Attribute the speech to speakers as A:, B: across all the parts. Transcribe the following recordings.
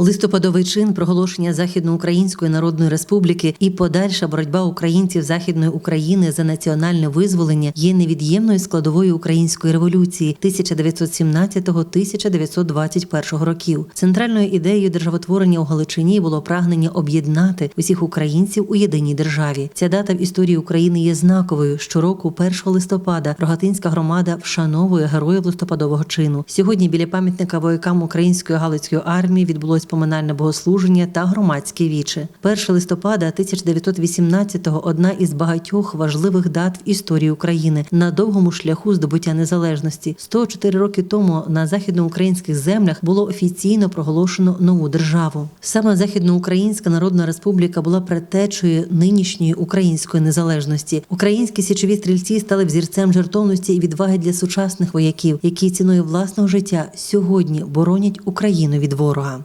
A: Листопадовий чин проголошення Західноукраїнської Народної Республіки і подальша боротьба українців Західної України за національне визволення є невід'ємною складовою української революції 1917-1921 років. Центральною ідеєю державотворення у Галичині було прагнення об'єднати усіх українців у єдиній державі. Ця дата в історії України є знаковою. Щороку, 1 листопада, Рогатинська громада вшановує героїв листопадового чину. Сьогодні біля пам'ятника воякам української галицької армії відбулось поминальне богослуження та громадські віче. 1 листопада 1918-го – одна із багатьох важливих дат в історії України на довгому шляху здобуття незалежності. 104 роки тому на західноукраїнських землях було офіційно проголошено нову державу. Саме Західноукраїнська Народна Республіка була предтечею нинішньої української незалежності. Українські січові стрільці стали взірцем жертовності і відваги для сучасних вояків, які ціною власного життя сьогодні боронять Україну від ворога.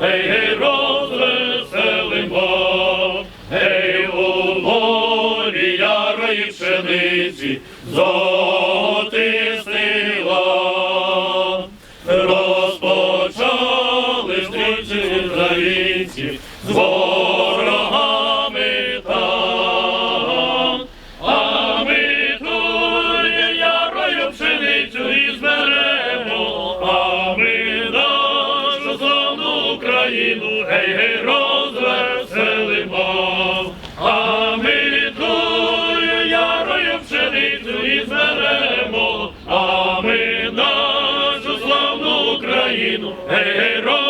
B: гей, гей, розвеселимо, гей, у морі ярої пшениці, золотистила, розпочали стрільці українці з Україну, гей, гей, розвеселимо, а ми тую ярою пшеницю і зберемо, а ми нашу славну Україну, гей, гей, розвеселимо.